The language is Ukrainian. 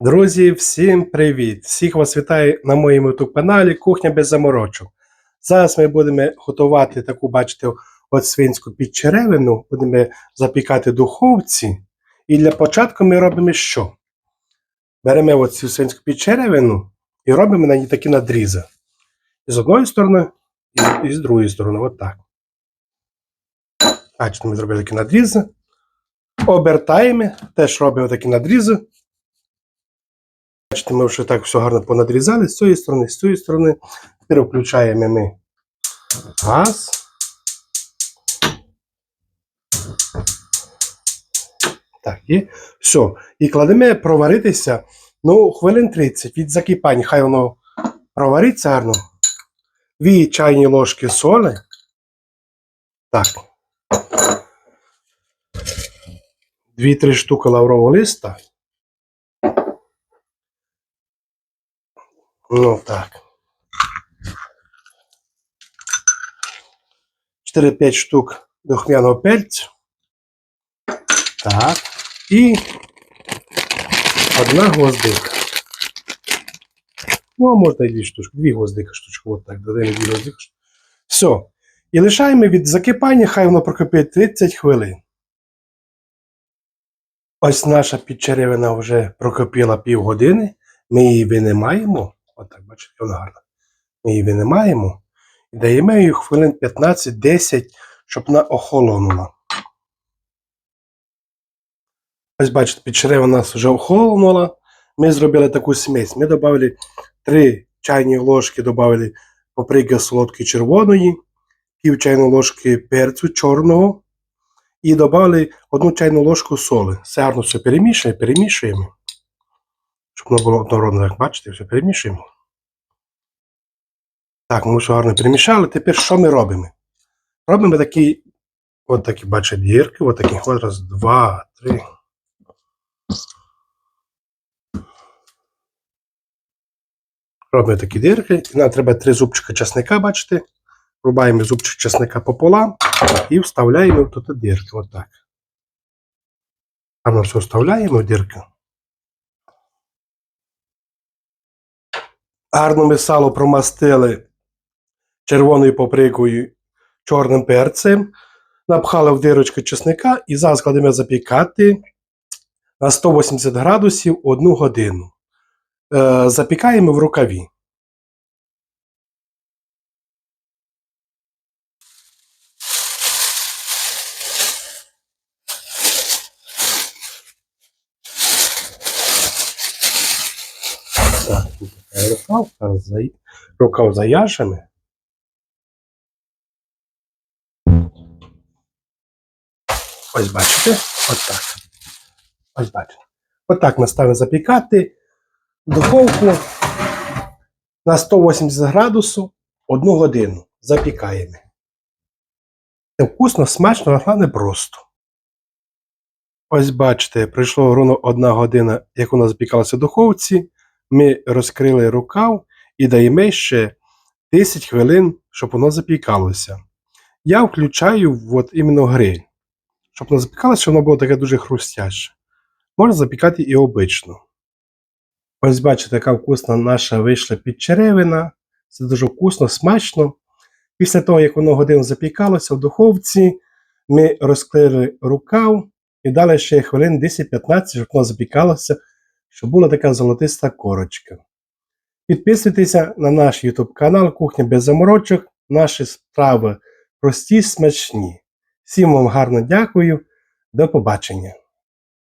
Друзі, всім привіт! Всіх вас вітаю на моєму youtube каналі Кухня без заморочок. Зараз ми будемо готувати таку, бачите, от свинську підчеревину, будемо запікати духовці. І для початку ми робимо що? Беремо от цю свинську підчеревину і робимо на ній такі надрізи. І з одної сторони, і, з другої сторони, от так. Бачите, ми зробили такі надрізи. Обертаємо, теж робимо такі надрізи. Бачите, ми вже так все гарно понадрізали з цієї сторони, з цієї сторони. Тепер включаємо ми газ. Так, і все. І кладемо проваритися ну, хвилин 30 від закипання. Хай воно провариться гарно. Дві чайні ложки соли. Так. Дві-три штуки лаврового листа. Ну так. 4-5 штук духмяного перцю. Так. І одна гвоздика. Ну, а можна і дві штучки. Дві гвоздики штучки. От так. Додаємо дві гвоздики. Все. І лишаємо від закипання, хай воно прокипить 30 хвилин. Ось наша підчеревина вже прокипіла півгодини. Ми її винімаємо. Отак, бачите, вона гарна. Ми її винімаємо і даємо їй хвилин 15-10, щоб вона охолонула. Ось бачите, підчеревина у нас вже охолонула. Ми зробили таку смесь. Ми додали 3 чайні ложки, додали паприки солодкої червоної, пів чайної ложки перцю чорного і додали одну чайну ложку соли. Все гарно все перемішуємо, перемішуємо. Щоб воно було однородно, як бачите, все перемішуємо. Так, ми все гарно перемішали. Тепер що ми робимо? Робимо такі, от такі, бачите, дірки, от такі, от раз, два, три. Робимо такі дірки. І нам треба три зубчика часника, бачите? Рубаємо зубчик часника пополам і вставляємо в тут дірки. Отак. Гарно все вставляємо в дірки. Гарно ми сало промастили червоною поприкою чорним перцем, напхали в дирочку чесника і зараз кладемо запікати на 180 градусів 1 годину. Е, запікаємо в рукаві. Така рукав, за- заяжемо. Ось бачите, отак. Ось бачите. Отак ми ставимо запікати духовку на 180 градусів одну годину. Запікаємо. Це вкусно, смачно, а головне просто. Ось бачите, пройшло ровно одна година, як вона запікалася в духовці. Ми розкрили рукав і даємо ще 10 хвилин, щоб воно запікалося. Я включаю от іменно гриль, щоб воно запікалося, щоб воно було таке дуже хрустяще. Можна запікати і обично. Ось бачите, яка вкусна наша вийшла підчеревина. Це дуже вкусно, смачно. Після того, як воно годину запікалося в духовці, ми розкрили рукав і дали ще хвилин 10-15, щоб воно запікалося, щоб була така золотиста корочка. Підписуйтеся на наш YouTube канал Кухня без заморочок. Наші справи прості, смачні. Всім вам гарно дякую. До побачення.